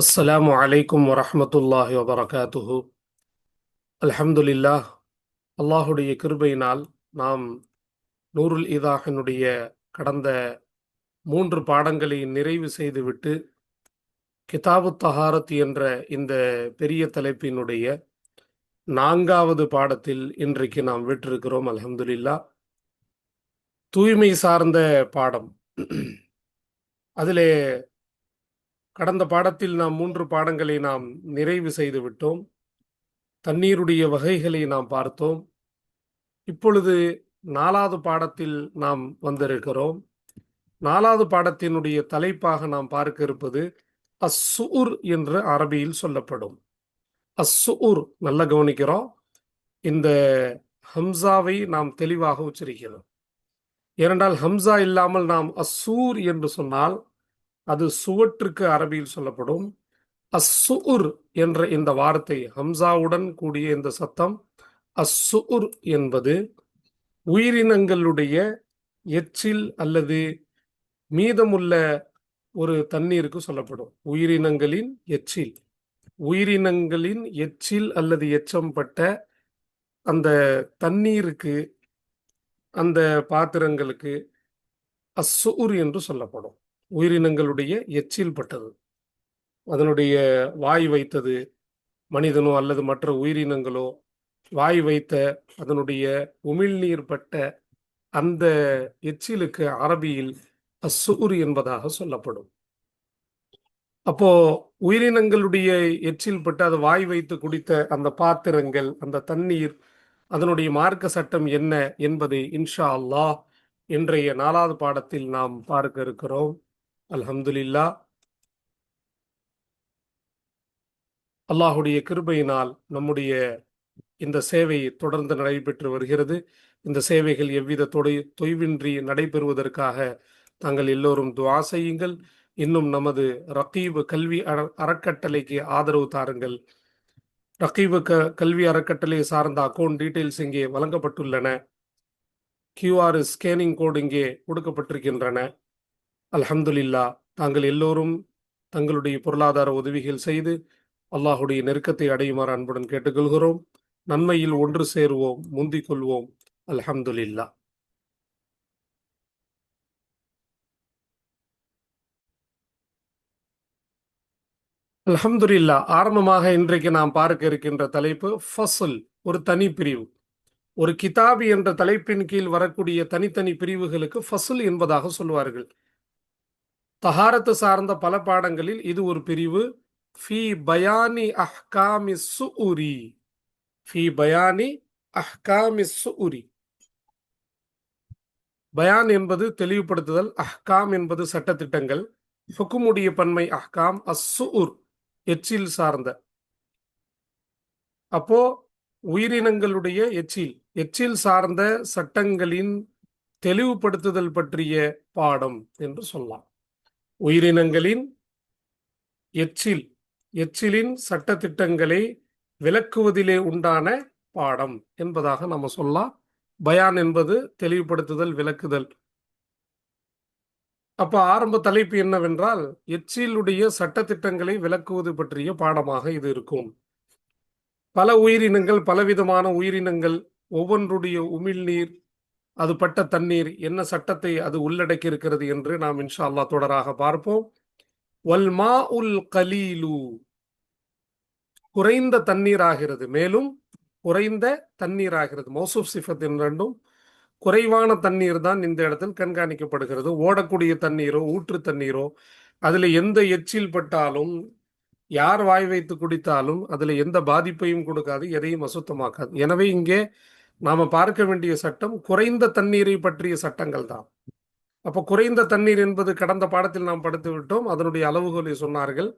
அஸ்ஸலாமு அலைக்கும் வரஹ்மத்துல்லாஹி வபரகாத்துஹு அல்ஹம்துலில்லாஹ் அல்லாஹுடைய கிருபையினால் நாம் நூருல் இதாகனுடைய கடந்த மூன்று பாடங்களை நிறைவு செய்துவிட்டு கிதாபு தஹாரத் என்ற இந்த பெரிய தலைப்பினுடைய நான்காவது பாடத்தில் இன்றைக்கு நாம் விட்டிருக்கிறோம். அல்ஹம்துலில்லா. தூய்மை சார்ந்த பாடம். அதிலே கடந்த பாடத்தில் நாம் மூன்று பாடங்களை நாம் நிறைவு செய்து விட்டோம். தண்ணீருடைய வகைகளை நாம் பார்த்தோம். இப்பொழுது நாலாவது பாடத்தில் நாம் வந்திருக்கிறோம். நாலாவது பாடத்தினுடைய தலைப்பாக நாம் பார்க்க இருப்பது அஸ்ஸூர் என்று அரபியில் சொல்லப்படும். அஸ்ஸூர் நல்ல கவனிக்கிறோம். இந்த ஹம்சாவை நாம் தெளிவாக உச்சரிக்கிறோம். ஏனென்றால் ஹம்சா இல்லாமல் நாம் அஸ்ஸூர் என்று சொன்னால் அது சுவற்றுக்கு அரபியில் சொல்லப்படும். அஸ்ஸுர் என்ற இந்த வார்த்தை ஹம்சாவுடன் கூடிய இந்த சத்தம். அஸ்ஸுர் என்பது உயிரினங்களுடைய எச்சில் அல்லது மீதமுள்ள ஒரு தண்ணீருக்கு சொல்லப்படும். உயிரினங்களின் எச்சில். உயிரினங்களின் எச்சில் அல்லது எச்சம் பட்ட அந்த தண்ணீருக்கு அந்த பாத்திரங்களுக்கு அஸ்ஸுர் என்று சொல்லப்படும். உயிரினங்களுடைய எச்சில் பட்டது. அதனுடைய வாய் வைத்தது மனிதனோ அல்லது மற்ற உயிரினங்களோ வாய் வைத்த அதனுடைய உமிழ்நீர் பட்ட அந்த எச்சிலுக்கு அரபியில் அசூர் என்பதாக சொல்லப்படும். அப்போ உயிரினங்களுடைய எச்சில் பட்டு அது வாய் வைத்து குடித்த அந்த பாத்திரங்கள் அந்த தண்ணீர் அதனுடைய மார்க்க சட்டம் என்ன என்பதை இன்ஷா அல்லாஹ் இன்றைய நாலாவது பாடத்தில் நாம் பார்க்க இருக்கிறோம். அல்ஹம்துலில்லா. அல்லாஹுடைய கிருபையினால் நம்முடைய இந்த சேவை தொடர்ந்து நடைபெற்று வருகிறது. இந்த சேவைகள் எவ்வித தொடை தொய்வின்றி நடைபெறுவதற்காக தாங்கள் எல்லோரும் துவா செய்யுங்கள். இன்னும் நமது ரகீபு கல்வி அற அறக்கட்டளைக்கு ஆதரவு தாருங்கள். ரகீபு க கல்வி அறக்கட்டளை சார்ந்த அக்கௌண்ட் டீட்டெயில்ஸ் இங்கே வழங்கப்பட்டுள்ளன. கியூஆர் ஸ்கேனிங் கோடு இங்கே கொடுக்கப்பட்டிருக்கின்றன. அல்ஹம்துலில்லா தாங்கள் எல்லோரும் தங்களுடைய பொருளாதார உதவிகள் செய்து அல்லாஹுடைய நெருக்கத்தை அடையுமாறு அன்புடன் கேட்டுக்கொள்கிறோம். நன்மையில் ஒன்று சேருவோம் முந்திக் கொள்வோம். அல்ஹம்துலில்லா. அல்ஹம்துலில்லா ஆரம்பமாக இன்றைக்கு நாம் பார்க்க இருக்கின்ற தலைப்பு ஃபசல் ஒரு தனி பிரிவு. ஒரு கிதாபி என்ற தலைப்பின் கீழ் வரக்கூடிய தனித்தனி பிரிவுகளுக்கு ஃபசுல் என்பதாக சொல்வார்கள் தஹாரத்து சார்ந்த பல பாடங்களில் இது ஒரு பிரிவு. ஃபி பயானி அஹ்காமி சுஉரி. ஃபி பயானி அஹ்காமி சுஉரி. பயான் என்பது தெளிவுபடுத்துதல் அஹ்காம் என்பது சட்டத்திட்டங்கள். ஹுக்குமுடைய பன்மை அஹ்காம் அஸ்ஸுர் எச்சில் சார்ந்த. அப்போ உயிரினங்களுடைய எச்சில். எச்சில் சார்ந்த சட்டங்களின் தெளிவுபடுத்துதல் பற்றிய பாடம் என்று சொல்லலாம். உயிரினங்களின் எச்சில் எச்சிலின் சட்டத்திட்டங்களை விளக்குவதிலே உண்டான பாடம் என்பதாக நம்ம சொல்லலாம். பயான் என்பது தெளிவுபடுத்துதல் விளக்குதல். அப்ப ஆரம்ப தலைப்பு என்னவென்றால் எச்சிலுடைய சட்டத்திட்டங்களை விளக்குவது பற்றிய பாடமாக இது இருக்கும். பல உயிரினங்கள் பலவிதமான உயிரினங்கள் ஒவ்வொன்றுடைய உமிழ்நீர் அது பட்ட தண்ணீர் என்ன சட்டத்தை அது உள்ளடக்கி இருக்கிறது என்று நாம் இன்ஷா அல்லா தொடராக பார்ப்போம். வல்மா உல் கலீலு. குறைந்த தண்ணீர் ஆகிறது மேலும் குறைந்த தண்ணீர் ஆகிறது மௌசூப் சிஃபத் ரெண்டும் குறைவான தண்ணீர் தான் இந்த இடத்தில் கண்காணிக்கப்படுகிறது. ஓடக்கூடிய தண்ணீரோ ஊற்று தண்ணீரோ அதுல எந்த எச்சில் பட்டாலும் யார் வாய் வைத்து குடித்தாலும் அதுல எந்த பாதிப்பையும் கொடுக்காது எதையும் அசுத்தமாக்காது. எனவே இங்கே நாம பார்க்க வேண்டிய சட்டம் குறைந்த தண்ணீரை பற்றிய சட்டங்கள் தான். அப்போ குறைந்த தண்ணீர் என்பது கடந்த பாடத்தில் நாம் படித்து விட்டோம். அதனுடைய அளவுகோலை சொன்னார்கள்.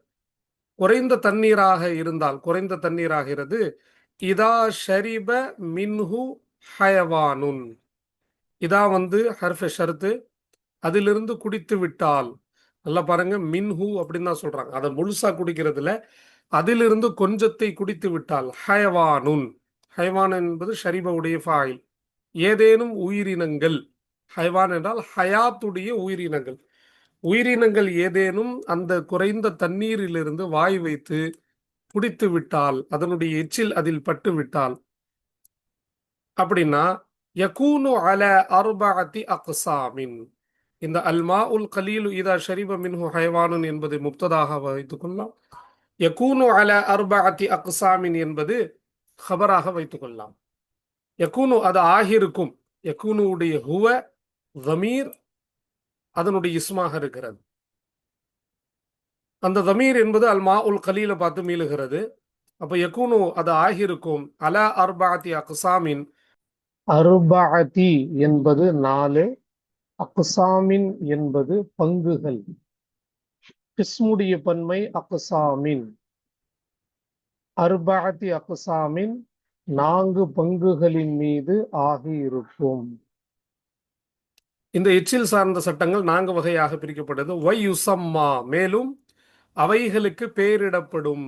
குறைந்த தண்ணீராக இருந்தால் குறைந்த தண்ணீராகிறது. இதா ஷரிப மின்ஹு ஹயவானுன். இதா வந்து ஹர்ஃப ஷருத்து. அதிலிருந்து குடித்து விட்டால் நல்லா பாருங்க மின்ஹு அப்படின்னு தான் சொல்றாங்க. அதை முழுசா குடிக்கிறதுல அதிலிருந்து கொஞ்சத்தை குடித்து விட்டால் ஹயவானுன். ஹைவான் என்பது ஷரீபவுடைய ஃபாயில் ஏதேனும் உயிரினங்கள். ஹைவான் என்றால் ஹயாத்துடைய உயிரினங்கள். உயிரினங்கள் ஏதேனும் அந்த குறைந்த தண்ணீரிலிருந்து வாய் வைத்து குடித்து விட்டால் அதனுடைய எச்சில் அதில் பட்டு விட்டால் அப்படின்னா யகூனு அல அர்பஅத்தி அக்சாமின். இந்த அல்மா உல் கலீலு இதா ஷரீப மின்ஹு ஹைவானன் என்பதை முப்ததாக வைத்துக் கொள்ளலாம். யகூனு அல அர்பஅத்தி அக்சாமின் என்பது ஹபராக வைத்துக் கொள்ளலாம். யகூனு அது ஆகிருக்கும் யகூனுடைய ஹுவ தமீர் அதனுடைய இஸ்மாக இருக்கிறது. அந்த தமீர் என்பது அல் மா உல் கலீல பார்த்து மீளுகிறது. அப்ப யகூனு அது ஆகிருக்கும் அல அர்பாத்தி அக்சாமின் அருபாதி என்பது நாலு அக்சாமின் என்பது பங்குகள். கிஸ்முடைய பன்மை அக்சாமின். அர்பாத்தி அக்சாமின் நான்கு பங்குகளின் மீது ஆகியிருக்கும். இந்த எச்சில் சார்ந்த சட்டங்கள் நான்கு வகையாக பிரிக்கப்படுது ஒய் யுசம்மா மேலும் அவைகளுக்கு பெயரிடப்படும்.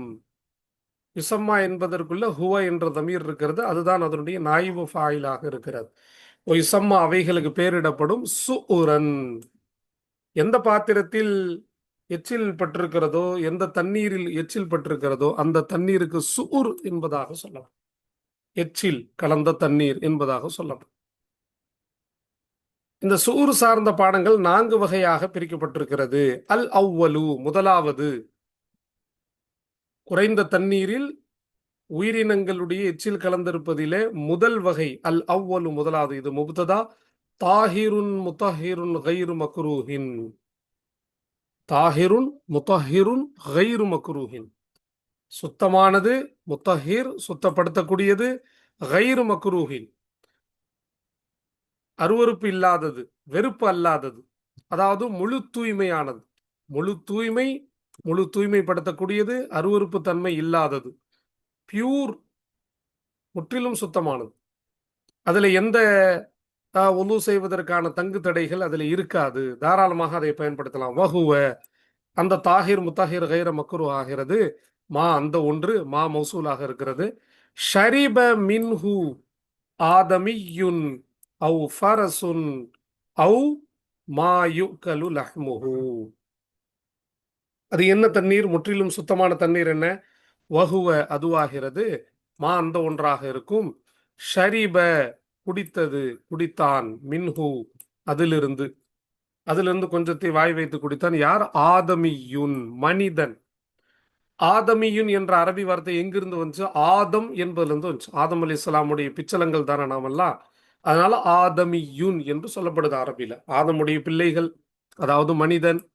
யுசம்மா என்பதற்குள்ள ஹுவ என்ற தமீர் இருக்கிறது. அதுதான் அதனுடைய நாய்வு ஃபாயிலாக இருக்கிறது. ஒய் யுசம்மா அவைகளுக்கு பெயரிடப்படும். சுஉரன் எந்த பாத்திரத்தில் எச்சில் பட்டிருக்கிறதோ எந்த தண்ணீரில் எச்சில் பட்டிருக்கிறதோ அந்த தண்ணீருக்கு சூர் என்பதாக சொல்லலாம். எச்சில் கலந்த தண்ணீர் என்பதாக சொல்லலாம். இந்த சூர் சார்ந்த பாடங்கள் நான்கு வகையாக பிரிக்கப்பட்டிருக்கிறது. அல் அவ்வலு முதலாவது. குறைந்த தண்ணீரில் உயிரினங்களுடைய எச்சில் கலந்திருப்பதிலே முதல் வகை அல் அவ்வலு முதலாவது. இது முப்ததா தாஹிருன் முத்தஹிருன் கைரு மக்ரூஹின். தாஹிருன் முத்தஹிருன் ஹைரு மக்ரூஹின். சுத்தமானது முத்தஹிர் சுத்தப்படுத்தக்கூடியது ஹைரு மக்ரூஹின். அருவறுப்பு இல்லாதது வெறுப்பு அல்லாதது. அதாவது முழு தூய்மையானது. முழு தூய்மை முழு தூய்மைப்படுத்தக்கூடியது அருவறுப்பு தன்மை இல்லாதது. பியூர் முற்றிலும் சுத்தமானது. அதில் எந்த ஒலு செய்வதற்கான தங்கு தடைகள் அதில் இருக்காது. தாராளமாக அதை பயன்படுத்தலாம். வகுவ அந்த தாகிர் முத்தாகிர் கைர மக்குரு ஆகிறது. மா அந்த ஒன்று மா மௌசூலாக இருக்கிறது. ஷரிப மின்ஹு ஆதமியுன் அவு ஃபரசுன் அவு மாயுக்கலு லஹ்முஹு. அது என்ன தண்ணீர்? முற்றிலும் சுத்தமான தண்ணீர் என்ன? வகுவ அதுவாகிறது. மா அந்த ஒன்றாக இருக்கும். ஷரிப குடித்தது குடித்தான் மின்ஹு அதிலிருந்து அதிலிருந்து கொஞ்சத்தை வாய் வைத்து குடித்தான். யார்? ஆதமியுன் மனிதன். ஆதமியுன் என்ற அரபி வார்த்தை எங்கிருந்து வந்துச்சு? ஆதம் என்பதிலிருந்து வந்துச்சு. ஆதம் அலி இஸ்லாமுடைய பிச்சலங்கள் தானே நாமெல்லாம். அதனால ஆதமியுன் என்று சொல்லப்படுது அரபியில. ஆதமுடைய பிள்ளைகள் அதாவது மனிதன்.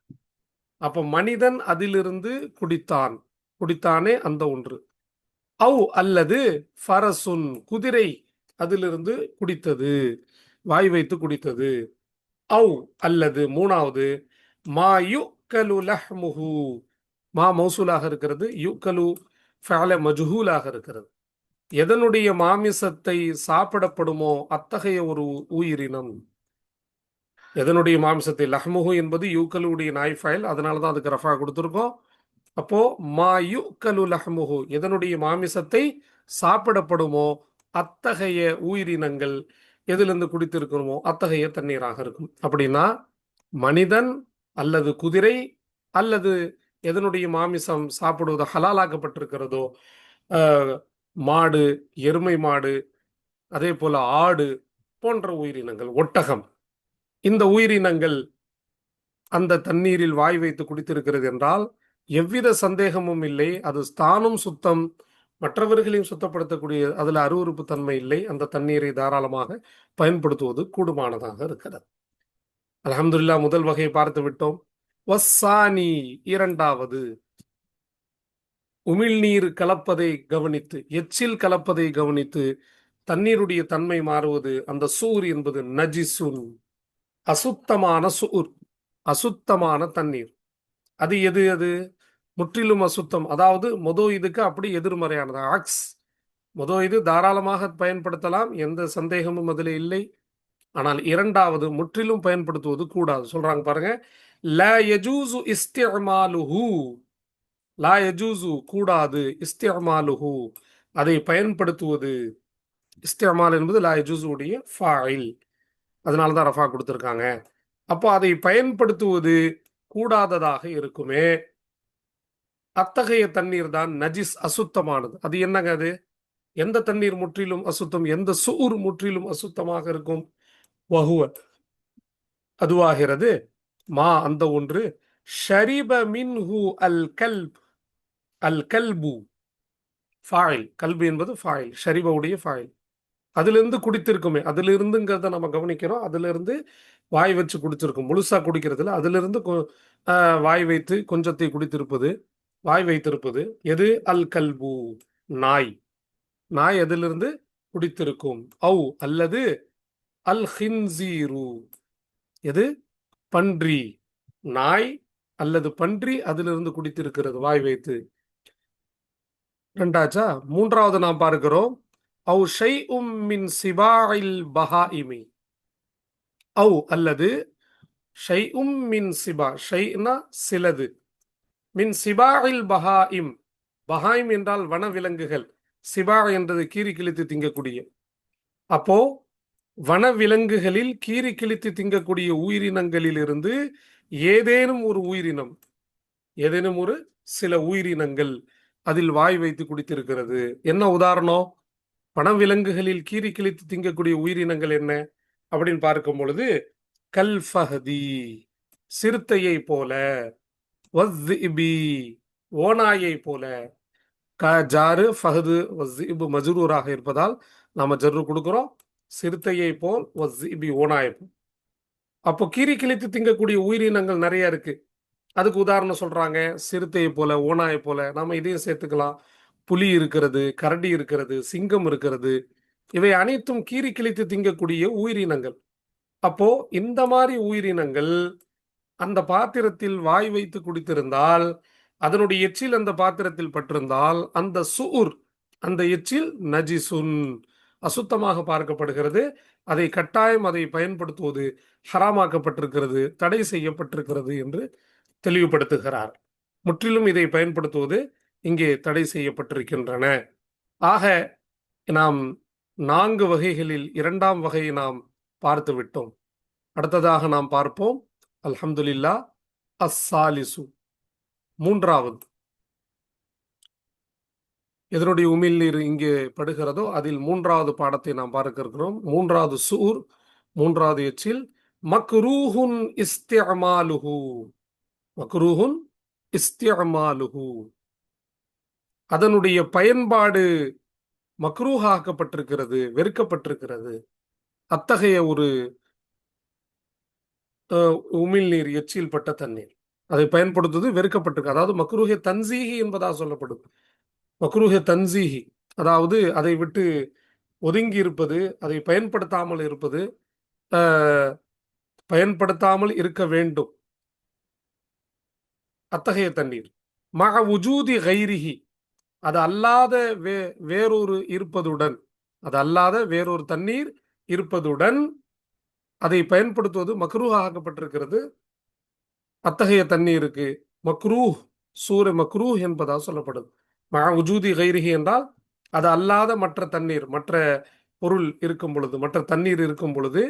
அப்ப மனிதன் அதிலிருந்து குடித்தான். குடித்தானே அந்த ஒன்று. அவு அல்லது ஃபரசுன் குதிரை. அதிலிருந்து குடித்தது. வாய் வைத்து குடித்தது. அவு அல்லது மூணாவது மா யு கலு லஹ்முஹு. மா மௌசூலாக இருக்கிறது யு கலு ஃபேல மஜ்ஹூலாக இருக்கிறது. எதனுடைய மாமிசத்தை சாப்பிடப்படுமோ அத்தகைய ஒரு உயிரினம். எதனுடைய மாமிசத்தை? லஹ்முஹு என்பது யூக்கலுடைய நாய் ஃபைல் அதனால தான் அதுக்கு ரஃபா கொடுத்துருக்கோம். அப்போ மா யு கலு லஹ்முஹு எதனுடைய மாமிசத்தை சாப்பிடப்படுமோ அத்தகைய உயிரினங்கள் எதிலிருந்து குடித்திருக்கிறோமோ அத்தகைய தண்ணீராக இருக்கும். அப்படின்னா மனிதன் அல்லது குதிரை அல்லது எதனுடைய மாமிசம் சாப்பிடுவது ஹலாலாக்கப்பட்டிருக்கிறதோ மாடு எருமை மாடு அதே போல ஆடு போன்ற உயிரினங்கள் ஒட்டகம் இந்த உயிரினங்கள் அந்த தண்ணீரில் வாய் வைத்து குடித்திருக்கிறது என்றால் எவ்வித சந்தேகமும் இல்லை. அது தானும் சுத்தம் மற்றவர்களையும் சுத்தப்படுத்தக்கூடிய அதுல அருவறுப்பு தன்மை இல்லை. அந்த தண்ணீரை தாராளமாக பயன்படுத்துவது கூடுமானதாக இருக்கிறது. அலமதுல்லா முதல் வகையை பார்த்து விட்டோம். வசானி இரண்டாவது உமிழ்நீர் கலப்பதை கவனித்து எச்சில் கலப்பதை கவனித்து தண்ணீருடைய தன்மை மாறுவது அந்த சூர் என்பது நஜிசுன் அசுத்தமான சூர் அசுத்தமான தண்ணீர். அது எது அது? முற்றிலும் அசுத்தம். அதாவது மொதோ இதுக்கு அப்படி எதிர்மறையானது. ஆக்ஸ் மொதோ இது தாராளமாக பயன்படுத்தலாம். எந்த சந்தேகமும் அதில் இல்லை. ஆனால் இரண்டாவது முற்றிலும் பயன்படுத்துவது கூடாது. சொல்றாங்க பாருங்க. ல யஜூசு இஸ்திமாலுஹு லா யஜூசு கூடாது. இஸ்திமாலுஹு அதை பயன்படுத்துவது. இஸ்திமால் என்பது லா யஜூசுடைய ஃபாயில். அதனால தான் ரஃபா கொடுத்துருக்காங்க. அப்போ அதை பயன்படுத்துவது கூடாததாக இருக்குமே. அத்தகைய தண்ணீர் தான் நஜிஸ் அசுத்தமானது. அது என்னங்க அது? எந்த தண்ணீர் முற்றிலும் அசுத்தம் எந்த சூர் முற்றிலும் அசுத்தமாக இருக்கும்? வகுவ அதுவாகிறது மா அந்த ஒன்று ஷரிப மின்ஹு அல் கல்ப் அல் கல்பு. ஃபாயில் கல்பு என்பது ஃபாயில் ஷரிபவுடைய ஃபாயில். அதிலிருந்து குடித்திருக்குமே அதிலிருந்துங்கிறத நம்ம கவனிக்கிறோம். அதிலிருந்து வாய் வச்சு குடிச்சிருக்கும் முழுசா குடிக்கிறதுல அதிலிருந்து கொ- வாய் வைத்து கொஞ்சத்தை குடித்திருப்பது. வாய் வைத்திருப்பது எது? அல் கல்பு நாய். நாய் எதிலிருந்து குடித்திருக்கும். ஔ அல்லது அல் ஹின்சீரு. எது? பன்றி. நாய் அல்லது பன்றி அதிலிருந்து குடித்திருக்கிறது வாய் வைத்து. ரெண்டாச்சா? மூன்றாவது நாம் பார்க்கிறோம். அவு ஷை உம் மின் சிபாயில் இமி அவு அல்லது ஷை உம் மின் சிபா ஷைனா சிலது. மின் சிபாயில் பஹாயிம். பஹாயிம் என்றால் வனவிலங்குகள் சிபா என்றது கீறி கிழித்து திங்கக்கூடிய. அப்போ வனவிலங்குகளில் கீறி கிழித்து திங்கக்கூடிய உயிரினங்களிலிருந்து ஏதேனும் ஒரு உயிரினம் ஏதேனும் ஒரு சில உயிரினங்கள் அதில் வாய் வைத்து குடித்திருக்கிறது. என்ன உதாரணம்? வனவிலங்குகளில் கீறி கிழித்து திங்கக்கூடிய உயிரினங்கள் என்ன? அப்படின்னு பார்க்கும் பொழுது கல்ஃபஹதி சிறுத்தையை போல. வஸ்இபி ஓனாயை போல. க ஜாரு ஃபஹது வஸ்இபு மஜ்ரூராக இருப்பதால் நாம ஜர்ரு கொடுக்கிறோம். சிறுத்தையை போல் வஸ்இபி ஓனாயை போல். அப்போ கீரி கிழித்து திங்கக்கூடிய உயிரினங்கள் நிறைய இருக்கு. அதுக்கு உதாரணம் சொல்றாங்க. சிறுத்தையை போல ஓனாயை போல. நாம இதையும் சேர்த்துக்கலாம். புலி இருக்கிறது கரடி இருக்கிறது சிங்கம் இருக்கிறது. இவை அனைத்தும் கீரி கிழித்து திங்கக்கூடிய உயிரினங்கள். அப்போ இந்த மாதிரி உயிரினங்கள் அந்த பாத்திரத்தில் வாய் வைத்து குடித்திருந்தால் அதனுடைய எச்சில் அந்த பாத்திரத்தில் பட்டிருந்தால் அந்த சூர் அந்த எச்சில் நஜிசுன் அசுத்தமாக பார்க்கப்படுகிறது. அதை கட்டாயம் அதை பயன்படுத்துவது ஹராமாக்கப்பட்டிருக்கிறது தடை செய்யப்பட்டிருக்கிறது என்று தெளிவுபடுத்துகிறார். முற்றிலும் இதை பயன்படுத்துவது இங்கே தடை செய்யப்பட்டிருக்கின்றன. ஆக நாம் நான்கு வகைகளில் இரண்டாம் வகையை நாம் பார்த்து விட்டோம் அடுத்ததாக நாம் பார்ப்போம். அல்ஹம்துலில்லா அஸ்ஸாலிசு மூன்றாவது. எதனுடைய உமிழ்நீர் இங்கே படுகிறதோ அதில் மூன்றாவது பாடத்தை நாம் பார்க்க இருக்கிறோம் மூன்றாவது சூர் மூன்றாவது எச்சில் மக்ரூஹுன் இஸ்தியமாலுஹு மக்ரூஹுன் இஸ்தியமாலுஹு அதனுடைய பயன்பாடு மக்ரூஹாக்கப்பட்டிருக்கிறது வெறுக்கப்பட்டிருக்கிறது. அத்தகைய ஒரு உமிழ்நீர் எச்சில் பட்ட தண்ணீர். அதை பயன்படுத்துவது வெறுக்கப்பட்டிருக்கு. அதாவது மக்ரூஹே தன்சீஹி என்பதாக சொல்லப்படுது மக்ரூஹே தன்சீஹி. அதாவது அதை விட்டு ஒதுங்கி இருப்பது அதை பயன்படுத்தாமல் இருப்பது பயன்படுத்தாமல் இருக்க வேண்டும். அத்தகைய தண்ணீர். மக உஜூதி கைரிஹி. அது அல்லாத வே வேறொரு இருப்பதுடன் அது அல்லாத வேறொரு தண்ணீர் இருப்பதுடன் அதை பயன்படுத்துவது மக்ரூஹ் ஆக்கப்பட்டிருக்கிறது அத்தகைய தண்ணீருக்கு மக்ரூஹ் சூர மக்ரூஹ் என்பதாக சொல்லப்படுது. உஜூதி கைரிகி என்றால் அது அல்லாத மற்ற தண்ணீர் மற்ற பொருள் இருக்கும் பொழுது மற்ற தண்ணீர் இருக்கும் பொழுது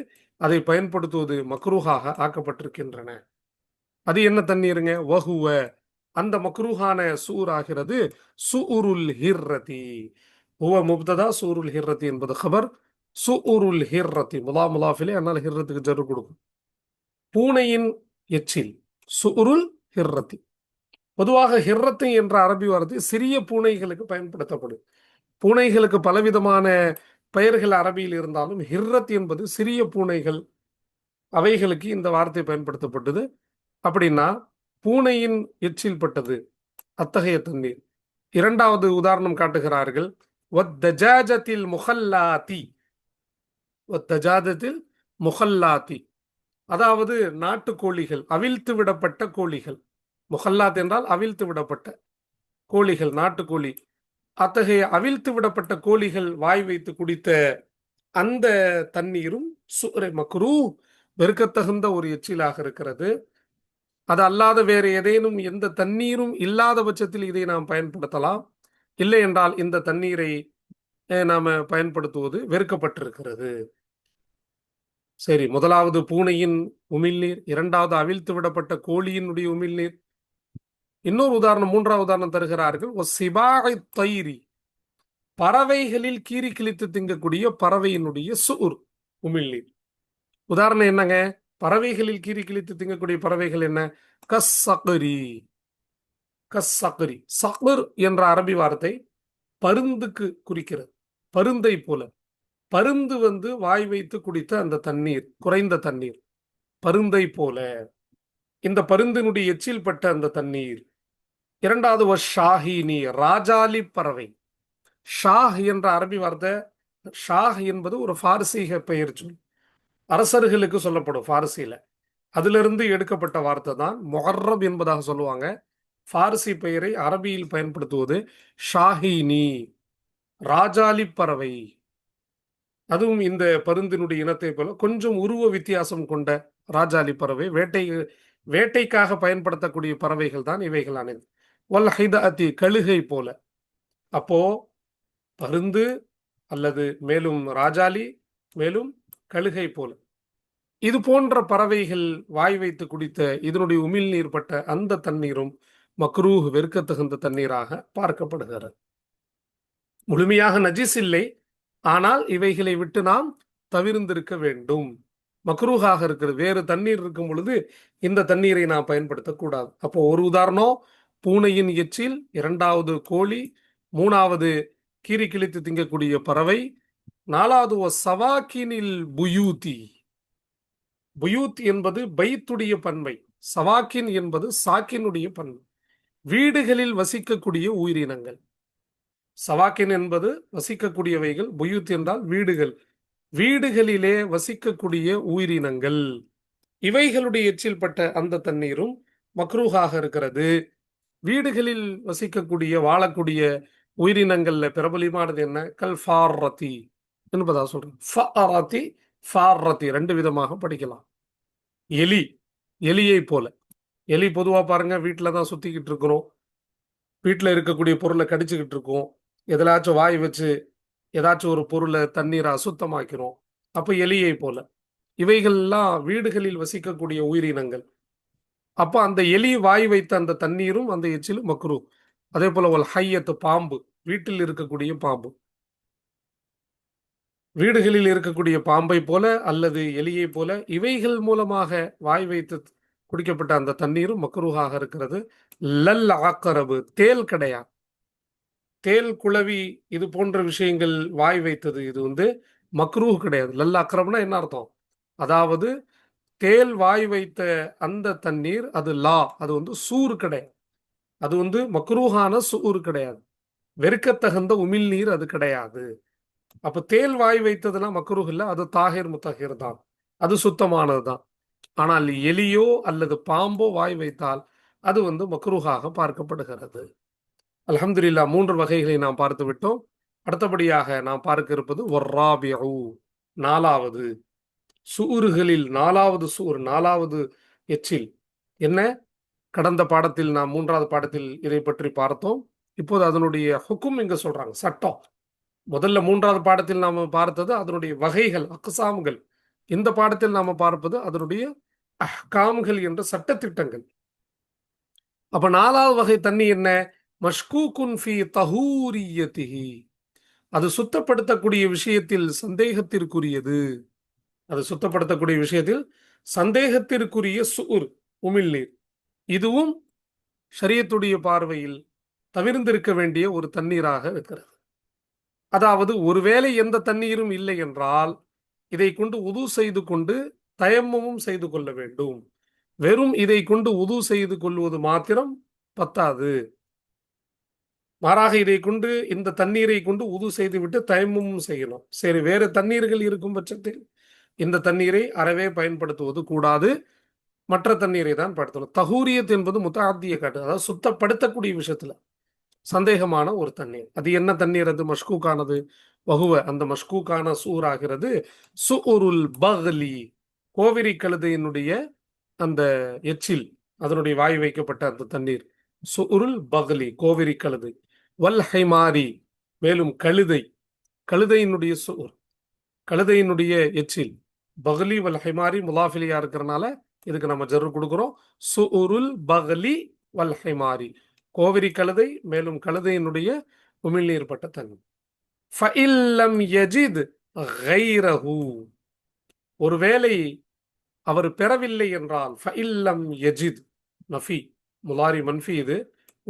அதை பயன்படுத்துவது மக்ரூஹாக ஆக்கப்பட்டிருக்கின்றன. அது என்ன தண்ணீருங்க? வகுவ அந்த மக்ரூஹான சூர் ஆகிறது சூருல் ஹிர்ரதி. ஹுவ முப்ததா சூருல் ஹிர்ரதி என்பது ஹபர் சுஉருல் ஹிர்ரத்தி முலா முலாஃபிலே அதனால ஹிர்ரத்துக்கு ஜரு கொடுக்கும். பூனையின் எச்சில் சு உருள் ஹிர்ரத்தி பொதுவாக ஹிர்ரத்து என்ற அரபி வார்த்தை சிறிய பூனைகளுக்கு பயன்படுத்தப்படும். பூனைகளுக்கு பலவிதமான பெயர்கள் அரபியில் இருந்தாலும் ஹிர்ரத் என்பது சிறிய பூனைகள் அவைகளுக்கு இந்த வார்த்தை பயன்படுத்தப்பட்டது. அப்படின்னா பூனையின் எச்சில் பட்டது அத்தகைய தண்ணீர் இரண்டாவது உதாரணம் காட்டுகிறார்கள். ஒத்தஜாஜத்தில் முஹல்லாதி தஜாதத்தில் முகல்லாத்தி. அதாவது நாட்டுக்கோழிகள் அவிழ்த்து விடப்பட்ட கோழிகள். முகல்லாத் என்றால் அவிழ்த்து விடப்பட்ட கோழிகள் நாட்டுக்கோழி. அத்தகைய அவிழ்த்து விடப்பட்ட கோழிகள் வாய் வைத்து குடித்த அந்த தண்ணீரும் சூரை மக்ரூ வெறுக்கத்தகுந்த ஒரு எச்சிலாக இருக்கிறது. அது அல்லாத வேறு ஏதேனும் எந்த தண்ணீரும் இல்லாத பட்சத்தில் இதை நாம் பயன்படுத்தலாம். இல்லை என்றால் இந்த தண்ணீரை நாம் பயன்படுத்துவது வெறுக்கப்பட்டிருக்கிறது. சரி முதலாவது பூனையின் உமிழ்நீர் இரண்டாவது அவிழ்த்து விடப்பட்ட கோழியினுடைய உமிழ்நீர். இன்னொரு உதாரணம் மூன்றாவது உதாரணம் தருகிறார்கள். ஒரு சிபாகை தயிரி பறவைகளில் கீறி கிழித்து திங்கக்கூடிய பறவையினுடைய சுர் உமிழ்நீர். உதாரணம் என்னங்க? பறவைகளில் கீறி கிழித்து திங்கக்கூடிய பறவைகள் என்ன? கஸ் சகரி கஸ் சக்கரி சகுர் என்ற அரபி வார்த்தை பருந்துக்கு குறிக்கிறது. பருந்தை போல. பருந்து வந்து வாய் வைத்து குடித்த அந்த தண்ணீர் குறைந்த தண்ணீர் பருந்தை போல. இந்த பருந்தினுடைய எச்சில் பட்ட அந்த தண்ணீர். இரண்டாவது ஒரு ஷாஹினி ராஜாலி பறவை. ஷாஹ் என்ற அரபி வார்த்தை ஷாஹ் என்பது ஒரு பாரசீக பெயர் சொல். அரசர்களுக்கு சொல்லப்படும் பாரசியில அதிலிருந்து எடுக்கப்பட்ட வார்த்தை தான் மொஹர்ரப் என்பதாக சொல்லுவாங்க. பாரசி பெயரை அரபியில் பயன்படுத்துவது ஷாஹினி ராஜாலி பறவை. அதுவும் இந்த பருந்தினுடைய இனத்தை போல கொஞ்சம் உருவ வித்தியாசம் கொண்ட ராஜாலி பறவை வேட்டை வேட்டைக்காக பயன்படுத்தக்கூடிய பறவைகள் தான் இவைகள் அனைத்து வல் ஹைதாத்தி கழுகை போல. அப்போ பருந்து அல்லது மேலும் ராஜாலி மேலும் கழுகை போல. இது போன்ற பறவைகள் வாய் வைத்து குடித்த இதனுடைய உமிழ்நீர் பட்ட அந்த தண்ணீரும் மக்ரூஹ் வெறுக்கத்தகுந்த தண்ணீராக பார்க்கப்படுகிறது. முழுமையாக நஜிஸ் இல்லை ஆனால் இவைகளை விட்டு நாம் தவிர்ந்திருக்க வேண்டும். மக்ரூஹாக இருக்கிறது. வேறு தண்ணீர் இருக்கும் பொழுது இந்த தண்ணீரை நாம் பயன்படுத்தக்கூடாது. அப்போ ஒரு உதாரணம் பூனையின் எச்சில் இரண்டாவது கோழி மூணாவது கீறி கிழித்து திங்கக்கூடிய பறவை நாலாவது சவாக்கினில் புயூதி. புயூத் என்பது பைத்துடைய பன்மை. சவாக்கின் என்பது சாக்கினுடைய பன்மை. வீடுகளில் வசிக்கக்கூடிய உயிரினங்கள். சவாக்கின் என்பது வசிக்கக்கூடியவைகள் புயூத் என்றால் வீடுகள். வீடுகளிலே வசிக்கக்கூடிய உயிரினங்கள். இவைகளுடைய எச்சில் பட்ட அந்த தண்ணீரும் மக்ரூஹாக இருக்கிறது. வீடுகளில் வசிக்கக்கூடிய வாழக்கூடிய உயிரினங்கள்ல பிரபலியமானது என்ன? கல் ஃபாரதி என்பதா சொல்றேன். ஃபாரதி ஃபாரதி ரெண்டு விதமாக படிக்கலாம். எலி எலியை போல. எலி பொதுவா பாருங்க வீட்டில் தான் சுத்திக்கிட்டு இருக்கிறோம். வீட்டில் இருக்கக்கூடிய பொருளை கடிச்சுக்கிட்டு இருக்கோம். எதிலாச்சும் வாய் வச்சு ஏதாச்சும் ஒரு பொருளை தண்ணீரை அசுத்தமாக்கிறோம். அப்போ எலியை போல. இவைகள்லாம் வீடுகளில் வசிக்கக்கூடிய உயிரினங்கள். அப்போ அந்த எலி வாய் வைத்த அந்த தண்ணீரும் அந்த எச்சிலும் மக்ரூ. அதே போல ஒரு ஹையத்து பாம்பு வீட்டில் இருக்கக்கூடிய பாம்பு. வீடுகளில் இருக்கக்கூடிய பாம்பை போல அல்லது எலியை போல இவைகள் மூலமாக வாய் வைத்து குடிக்கப்பட்ட அந்த தண்ணீரும் மக்ரூஹாக இருக்கிறது. லல் ஆக்கரபு தேல் கிடையாது தேல் குளவி இது போன்ற விஷயங்கள் வாய் வைத்தது இது வந்து மக்ரூ கிடையாது. லல் அக்ரம்னா என்ன அர்த்தம்? அதாவது தேல் வாய் வைத்த அந்த தண்ணீர் அது லா அது வந்து சூறு கிடையாது. அது வந்து மக்ரூஹான சூறு கிடையாது. வெறுக்கத்தகுந்த உமிழ்நீர் அது கிடையாது. அப்ப தேல் வாய் வைத்ததுன்னா மக்ரூஹ் இல்லை அது தாகிர் முத்தகிர் தான். அது சுத்தமானது தான். ஆனால் எலியோ அல்லது பாம்போ வாய் வைத்தால் அது வந்து மக்ரூஹாக பார்க்கப்படுகிறது. அலமதுல்லா மூன்று வகைகளை நாம் பார்த்து விட்டோம். அடுத்தபடியாக நாம் பார்க்க இருப்பது ஒர்ராபியூ நாலாவது. சூறுகளில் நாலாவது சூர் நாலாவது எச்சில். என்ன? கடந்த பாடத்தில் நாம் மூன்றாவது பாடத்தில் இதை பற்றி பார்த்தோம். இப்போது அதனுடைய ஹுக்கும் இங்க சொல்றாங்க சட்டம். முதல்ல மூன்றாவது பாடத்தில் நாம பார்த்தது அதனுடைய வகைகள் அக்குசாம்கள் இந்த பாடத்தில் நாம பார்ப்பது அதனுடைய அஹ்காம்கள் என்ற சட்டத்திட்டங்கள். அப்ப நாலாவது வகை தண்ணி என்ன? மஷ்கூகுன் ஃபி தஹூரியத்திஹி அது சுத்தப்படுத்தக்கூடிய விஷயத்தில் சந்தேகத்திற்குரியது. அது சுத்தப்படுத்தக்கூடிய விஷயத்தில் சந்தேகத்திற்குரிய சூர் உமிழ்நீர் இதுவும் ஷரியத்துடைய பார்வையில் தவிர்ந்திருக்க வேண்டிய ஒரு தண்ணீராக இருக்கிறது. அதாவது ஒருவேளை எந்த தண்ணீரும் இல்லை என்றால் இதை கொண்டு உது செய்து கொண்டு தயமமும் செய்து கொள்ள வேண்டும். வெறும் இதை கொண்டு உது செய்து கொள்வது மாத்திரம் பத்தாது. மாறாக இதை கொண்டு இந்த தண்ணீரை கொண்டு உது செய்துவிட்டு தயமும் செய்யணும். சரி வேறு தண்ணீர்கள் இருக்கும் பட்சத்தில் இந்த தண்ணீரை அறவே பயன்படுத்துவது கூடாது. மற்ற தண்ணீரை தான் படுத்தணும் தகூரியத் என்பது முத்தாத்திய காட்டு அதாவது சுத்தப்படுத்தக்கூடிய விஷயத்துல சந்தேகமான ஒரு தண்ணீர். அது என்ன தண்ணீர்? அது மஷ்கூக்கானது. வகுவ அந்த மஷ்கூக்கான சூர் ஆகிறது சுஉருல் பஹ்லி கோவிரி கழுதையினுடைய அந்த எச்சில் அதனுடைய வாய் வைக்கப்பட்ட அந்த தண்ணீர். சுஉருல் பஹ்லி கோவிரி கழுதை. வல்ஹைமாரி மேலும் கழுதை. கழுதையினுடைய சோர் கழுதையினுடைய எச்சில் பகலி வல் ஹைமாரி முலாஃபிலியா இருக்கிறனால இதுக்கு நம்ம ஜர்ரு கொடுக்குறோம். சுருல் பகலி வல் ஹிமாரி கோவிரி கழுதை மேலும் கழுதையினுடைய உமிழ்நீர் பட்ட தண்ணி ஃபஇல்லம் யஜித் கைரஹு. ஒருவேளை அவர் பெறவில்லை என்றால் ஃபஇல்லம் யஜித் நஃபி முலாரி மன்ஃபி இது.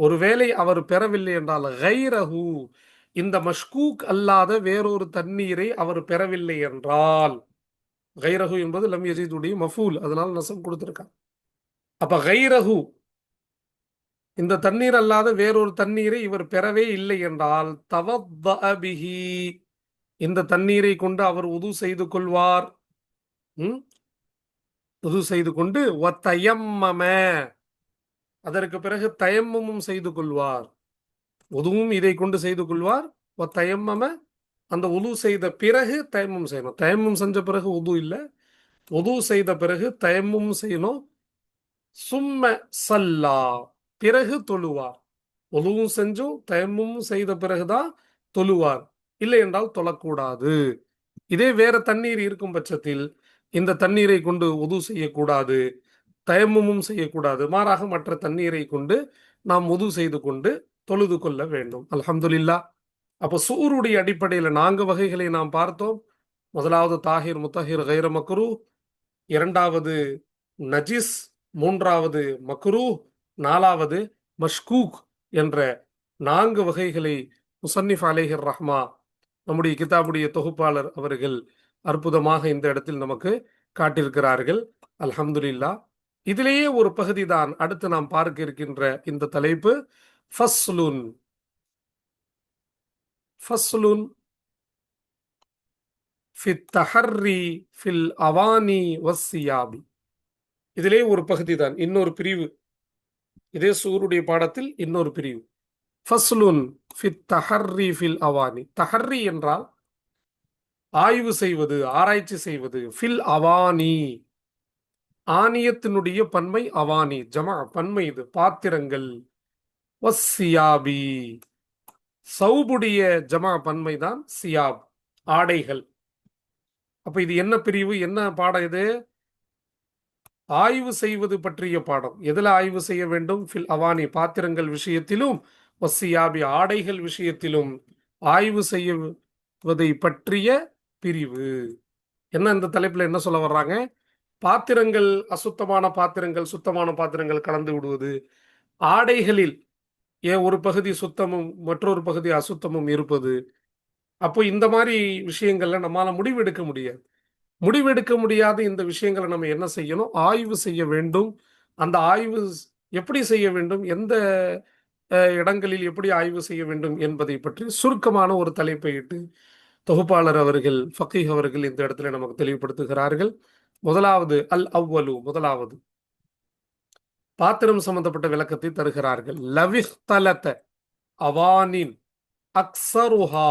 ஒருவேளை அவர் பெறவில்லை என்றால் கைரஹு இந்த மஷ்கூக் அல்லாத வேறொரு தண்ணீரை அவர் பெறவில்லை என்றால். கைரஹு என்பது லம் யஜிதுடைய மஃபூல் அதனால நசம் கொடுத்திருக்காங்க அப்ப கைரஹு இந்த தண்ணீர் அல்லாத வேறொரு தண்ணீரை இவர் பெறவே இல்லை என்றால் தவபிஹி இந்த தண்ணீரை கொண்டு அவர் உது செய்து கொள்வார். உது செய்து கொண்டு ஒத்தயம்மம அதற்கு பிறகு தயம்மமும் செய்து கொள்வார். உதுவும் இதை கொண்டு செய்து கொள்வார். தயம்மம அந்த உது செய்த பிறகு தயமும் செய்யணும். தயமும் செஞ்ச பிறகு உது இல்லை. உது செய்த பிறகு தயமும் செய்யணும். சும்ம சல்லா பிறகு தொழுவார். உதுவும் செஞ்சும் தயமும் செய்த பிறகுதான் தொழுவார். இல்லை என்றால் தொழக்கூடாது. இதே வேற தண்ணீர் இருக்கும் பட்சத்தில் இந்த தண்ணீரை கொண்டு உது செய்யக்கூடாது. தயமமும் செய்யக்கூடாது. மாறாக மற்ற தண்ணீரை கொண்டு நாம் முது செய்து கொண்டு தொழுது கொள்ள வேண்டும். அல்ஹம்துலில்லா. அப்போ சூருடைய அடிப்படையில் நான்கு வகைகளை நாம் பார்த்தோம். முதலாவது தாஹிர் முத்தஹிர் கைர மக்ரூ. இரண்டாவது நஜிஸ் மூன்றாவது மக்ரூ. நாலாவது மஷ்கூக் என்ற நான்கு வகைகளை முசன்னிஃப் அலேஹிர் ரஹ்மா நம்முடைய கிதாபுடைய தொகுப்பாளர் அவர்கள் அற்புதமாக இந்த இடத்தில் நமக்கு காட்டியிருக்கிறார்கள். அல்ஹம்துலில்லா. இதிலேயே ஒரு பகுதி தான் அடுத்து நாம் பார்க்க இருக்கின்ற இந்த தலைப்பு. ஃபஸ்லுன். ஃபஸ்லுன். ஃபித் தஹர்ரி ஃபில் அவானி வஸ்ஸியாபி இதிலே ஒரு பகுதி தான் இன்னொரு பிரிவு. இதே சூருடைய பாடத்தில் இன்னொரு பிரிவு. ஃபஸ்லுன் ஃபித் தஹர்ரி ஃபில் அவானி. தஹர்ரி என்றால் ஆய்வு செய்வது ஆராய்ச்சி செய்வது. ஃபில் அவானி. ஆனியத்தினுடைய பன்மை அவானி ஜமா பன்மை இது பாத்திரங்கள். வஸ்ஸியாபி. சௌபுடைய ஜமா பன்மை தான் சியாப் ஆடைகள். அப்ப இது என்ன பிரிவு என்ன பாடம் இது? ஆய்வு செய்வது பற்றிய பாடம். எதுல ஆய்வு செய்ய வேண்டும்? ஃபில் அவானி பாத்திரங்கள் விஷயத்திலும் வசியாபி ஆடைகள் விஷயத்திலும் ஆய்வு செய்வதை பற்றிய பிரிவு. என்ன இந்த தலைப்புல என்ன சொல்ல வர்றாங்க? பாத்திரங்கள் அசுத்தமான பாத்திரங்கள் சுத்தமான பாத்திரங்கள் கலந்து விடுவது ஆடைகளில் ஏன் ஒரு பகுதி சுத்தமும் மற்றொரு பகுதி அசுத்தமும் இருப்பது. அப்போ இந்த மாதிரி விஷயங்கள்ல நம்மால முடிவெடுக்க முடியாது. முடிவெடுக்க முடியாத இந்த விஷயங்களை நம்ம என்ன செய்யணும்? ஆய்வு செய்ய வேண்டும். அந்த ஆய்வு எப்படி செய்ய வேண்டும்? எந்த இடங்களில் எப்படி ஆய்வு செய்ய வேண்டும் என்பதை பற்றி சுருக்கமான ஒரு தலைப்பை இட்டு தொகுப்பாளர் அவர்கள் ஃபக்கீஹ் அவர்கள் இந்த இடத்துல நமக்கு தெளிவுபடுத்துகிறார்கள். முதலாவது அல் அவ்வலு முதலாவது. பாத்திரம் சம்பந்தப்பட்ட விளக்கத்தை தருகிறார்கள். லவிஹ்தலத அவானின் அக்ஸருஹா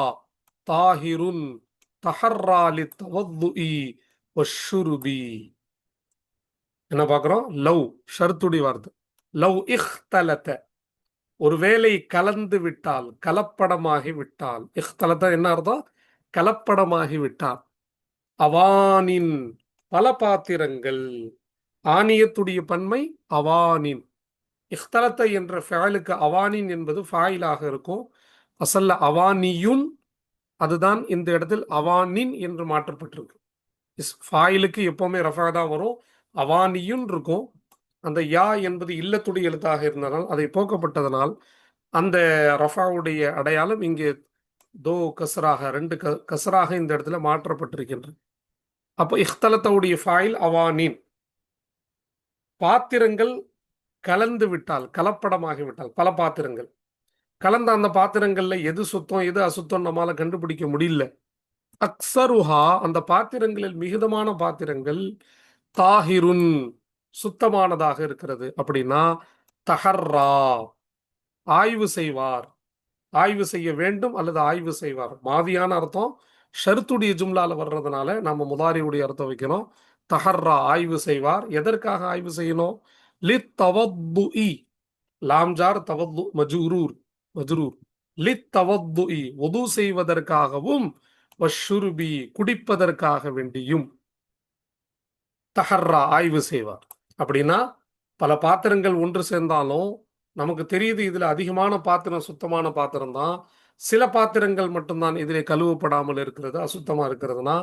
தாஹிருன் தஹர்ராலி தவத்துஇ வஷுருபி என்ன பார்க்குறோம்? லவ் ஷர்த்துடி வருது லவ் இஹ்தலத. ஒருவேளை கலந்து விட்டால் கலப்படமாகி விட்டால். இஹ்தலத என்ன அர்த்தம்? கலப்படமாகி விட்டால். அவானின் பல பாத்திரங்கள் ஆணியத்துடைய பன்மை அவானின். இஹ்தலத்த என்ற ஃபேலுக்கு அவானின் என்பது ஃபாயிலாக இருக்கும். அசல்ல அவானியுன் அதுதான் இந்த இடத்தில் அவானின் என்று மாற்றப்பட்டிருக்கு. இஸ் ஃபாயிலுக்கு எப்போவுமே ரஃபா தான் வரும். அவானியுன் இருக்கும். அந்த யா என்பது இல்லத்துடைய எழுத்தாக இருந்ததால் அதை போக்கப்பட்டதனால் அந்த ரஃபாவுடைய அடையாளம் இங்கே தோ கசராக ரெண்டு க கசராக இந்த இடத்துல மாற்றப்பட்டிருக்கின்றது. அப்போ இஹ்தலத்தவுடைய ஃபாயில் அவானின். பாத்திரங்கள் கலந்து விட்டால் கலப்படமாகி விட்டால் பல பாத்திரங்கள். கலந்த அந்த பாத்திரங்கள்ல எது சுத்தம் எது அசுத்தம் நம்மால கண்டுபிடிக்க முடியல. அக்சருஹா அந்த பாத்திரங்களில் மிகுதமான பாத்திரங்கள் தாஹிருன் சுத்தமானதாக இருக்கிறது. அப்படின்னா தஹர்ரா ஆய்வு செய்வார். ஆய்வு செய்ய வேண்டும் அல்லது ஆய்வு செய்வார். மாதியான அர்த்தம் ஷருத்துடைய ஜும்லால வர்றதுனால நம்ம முதாரியுடைய அர்த்தம் வைக்கணும். தஹர்ரா ஆய்வு செய்வார். எதற்காக ஆய்வு செய்யணும்? லி தவத்துஇ. லாம்ஜார் தவத்து மஜூரூர். மஜ்ரூர். லி தவத்துஇ. ஒது செய்வதற்காகவும் வஷுருபி குடிப்பதற்காக வேண்டியும். தஹர்ரா ஆய்வு செய்வார். அப்படின்னா பல பாத்திரங்கள் ஒன்று சேர்ந்தாலும் நமக்கு தெரியுது இதுல அதிகமான பாத்திரம் சுத்தமான பாத்திரம் தான். சில பாத்திரங்கள் மட்டும்தான் இதிலே கழுவப்படாமல் இருக்கிறது அசுத்தமா இருக்கிறதுனா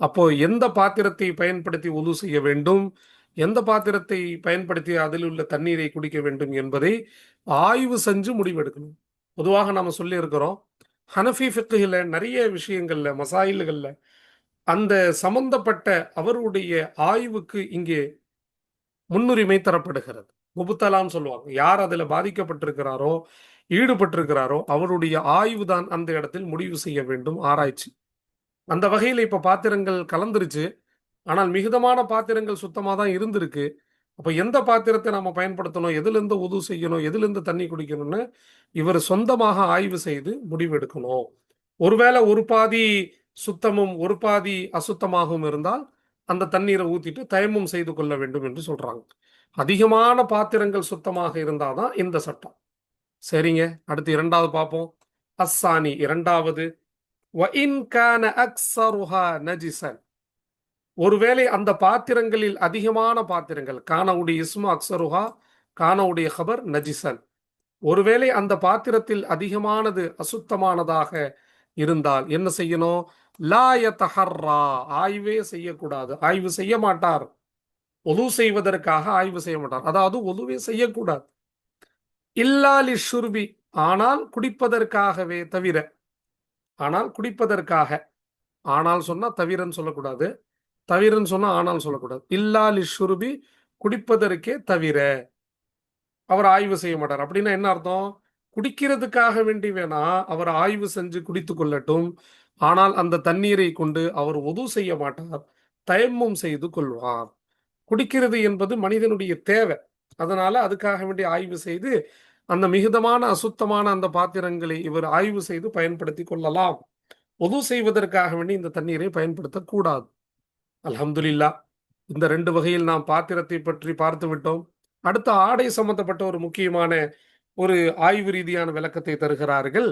அப்போ எந்த பாத்திரத்தை பயன்படுத்தி உது செய்ய வேண்டும்? எந்த பாத்திரத்தை பயன்படுத்தி அதில் உள்ள தண்ணீரை குடிக்க வேண்டும் என்பதை ஆய்வு செஞ்சு முடிவெடுக்கணும். பொதுவாக நாம சொல்லி இருக்கிறோம் ஹனஃபி ஃபிக்குல நிறைய விஷயங்கள்ல மசாயில்களில் அந்த சம்பந்தப்பட்ட அவருடைய ஆய்வுக்கு இங்கே முன்னுரிமை தரப்படுகிறது. முபுத்தலான்னு சொல்லுவாங்க. யார் அதில் பாதிக்கப்பட்டிருக்கிறாரோ ஈடுபட்டிருக்கிறாரோ அவருடைய ஆய்வு தான் அந்த இடத்தில் முடிவு செய்ய வேண்டும் ஆராய்ச்சி. அந்த வகையில் இப்ப பாத்திரங்கள் கலந்துருச்சு. ஆனால் மிகுதமான பாத்திரங்கள் சுத்தமாக தான் இருந்திருக்கு. அப்போ எந்த பாத்திரத்தை நம்ம பயன்படுத்தணும் எதுலேருந்து உதவு உது செய்யணும் எதுலேருந்து தண்ணி குடிக்கணும்னு இவர் சொந்தமாக ஆய்வு செய்து முடிவெடுக்கணும். ஒருவேளை ஒரு பாதி சுத்தமும் ஒரு பாதி அசுத்தமாகவும் இருந்தால் அந்த தண்ணீரை ஊற்றிட்டு தயமும் செய்து கொள்ள வேண்டும் என்று சொல்கிறாங்க அதிகமான பாத்திரங்கள் சுத்தமாக இருந்தால் தான் இந்த சட்டம். சரிங்க. அடுத்து இரண்டாவது பார்ப்போம். அஸ்ஸானி இரண்டாவது. நஜிசன் ஒருவேளை அந்த பாத்திரங்களில் அதிகமான பாத்திரங்கள் கானவுடைய இஸ்மா அக்சருஹா கானவுடைய ஹபர் நஜிசன் ஒருவேளை அந்த பாத்திரத்தில் அதிகமானது அசுத்தமானதாக இருந்தால் என்ன செய்யணும்? லாய தஹர்ரா ஆய்வே செய்யக்கூடாது. ஆய்வு செய்ய மாட்டார். ஒலு செய்வதற்காக ஆய்வு செய்ய மாட்டார். அதாவது ஒலுவே செய்யக்கூடாது. இல்லாலி ஷுர்பி ஆனால் குடிப்பதற்காகவே தவிர. ஆனால் குடிப்பதற்காக. ஆனால் சொன்னா தவிரன்னு சொல்லக்கூடாது. தவிரன்னு சொன்னா ஆனால் சொல்லக்கூடாது. இல்லாலி ஷுர்பி குடிப்பதற்கே தவிர. அவர் ஆய்வு செய்ய மாட்டார். அப்படின்னா என்ன அர்த்தம்? குடிக்கிறதுக்காக வேண்டி வேணா அவர் ஆய்வு செஞ்சு குடித்து கொள்ளட்டும். ஆனால் அந்த தண்ணீரை கொண்டு அவர் உது செய்ய மாட்டார். தயமும் செய்து கொள்வார். குடிக்கிறது என்பது மனிதனுடைய தேவை. அதனால அதுக்காக வேண்டி ஆய்வு செய்து அந்த மிகுதமான அசுத்தமான அந்த பாத்திரங்களை இவர் ஆய்வு செய்து பயன்படுத்தி கொள்ளலாம். ஒது செய்வதற்காக வேண்டி இந்த தண்ணீரை பயன்படுத்தக்கூடாது அலமதுல்லா இந்த ரெண்டு வகையில் நாம் பாத்திரத்தை பற்றி பார்த்து விட்டோம். அடுத்த ஆடை சம்பந்தப்பட்ட ஒரு முக்கியமான ஒரு ஆய்வு ரீதியான விளக்கத்தை தருகிறார்கள்.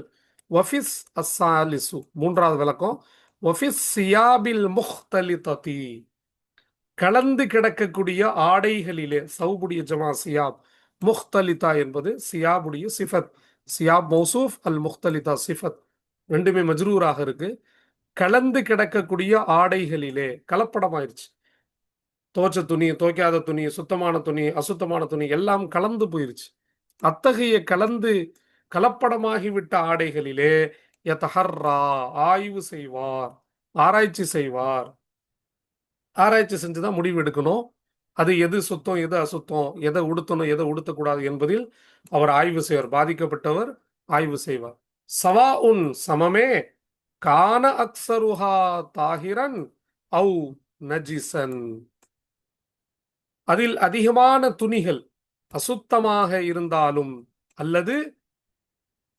வஃபிஸ் அஸ்ஸாலிசு மூன்றாவது விளக்கம். வஃபிஸ் சியாபில் முஹ்தலிததி கலந்து கிடக்கக்கூடிய ஆடைகளிலே சௌபுடைய ஜமா சியாப். முஹ்தலிதா என்பது சியாபுடைய சிஃபத். சியாப் மௌசூஃப் அல் முஹ்தலிதா சிஃபத். ரெண்டுமே மஜ்ரூராக இருக்கு. கலந்து கிடக்கக்கூடிய ஆடைகளிலே கலப்படமாயிருச்சு. தோச்ச துணி துவைக்காத துணி சுத்தமான துணி அசுத்தமான துணி எல்லாம் கலந்து போயிருச்சு. அத்தகைய கலந்து கலப்படமாகிவிட்ட ஆடைகளிலே யதஹர்ரா ஆய்வு செய்வார் ஆராய்ச்சி செய்வார். ஆராய்ச்சி செஞ்சுதான் முடிவு எடுக்கணும். அது எது சுத்தம் எது அசுத்தம் எதை உடுத்தணும் எதை உடுத்தக்கூடாது என்பதில் அவர் ஆய்வு செய்வார். பாதிக்கப்பட்டவர் ஆய்வு செய்வார். சவா உன் சமமே கான அக்சருஹா தாகிரன் அவு நஜிசன். அதில் அதிகமான துணிகள் அசுத்தமாக இருந்தாலும் அல்லது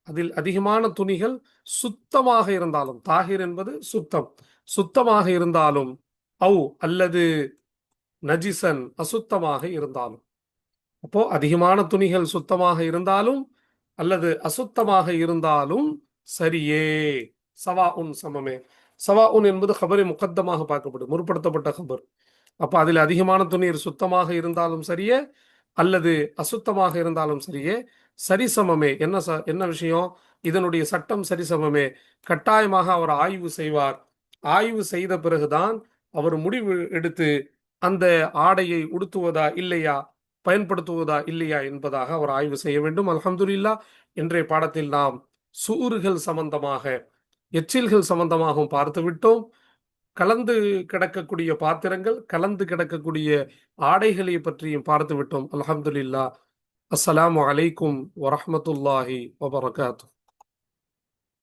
அதில் அதிகமான துணிகள் சுத்தமாக இருந்தாலும் தாகிர் என்பது சுத்தம். சுத்தமாக இருந்தாலும் அவு அல்லது நஜிசன் அசுத்தமாக இருந்தாலும். அப்போ அதிகமான துணிகள் சுத்தமாக இருந்தாலும் அல்லது அசுத்தமாக இருந்தாலும் சரியே. சவா உன் சமமே. சவா உன் என்பது ஹபரை முக்கத்தமாக பார்க்கப்படும் முற்படுத்தப்பட்ட ஹபர் அப்போ அதில் அதிகமான துணீர் சுத்தமாக இருந்தாலும் சரியே அல்லது அசுத்தமாக இருந்தாலும் சரியே சரிசமமே. என்ன ச என்ன விஷயம்? இதனுடைய சட்டம் சரிசமமே. கட்டாயமாக அவர் ஆய்வு செய்வார். ஆய்வு செய்த பிறகுதான் அவர் முடிவு எடுத்து அந்த ஆடையை உடுத்துவதா இல்லையா? பயன்படுத்துவதா இல்லையா என்பதாக அவர் ஆய்வு செய்ய வேண்டும். அலமதுல்லா இன்றைய பாடத்தில் நாம் சூறுகள் சம்பந்தமாக எச்சில்கள் சம்பந்தமாகவும் பார்த்து விட்டோம். கலந்து கிடக்கக்கூடிய பாத்திரங்கள் கலந்து கிடக்கக்கூடிய ஆடைகளை பற்றியும் பார்த்து விட்டோம். அல்ஹம்துலில்லா. அஸ்ஸலாமு அலைக்கும் வரஹ்மத்துல்லாஹி வபரகாத்து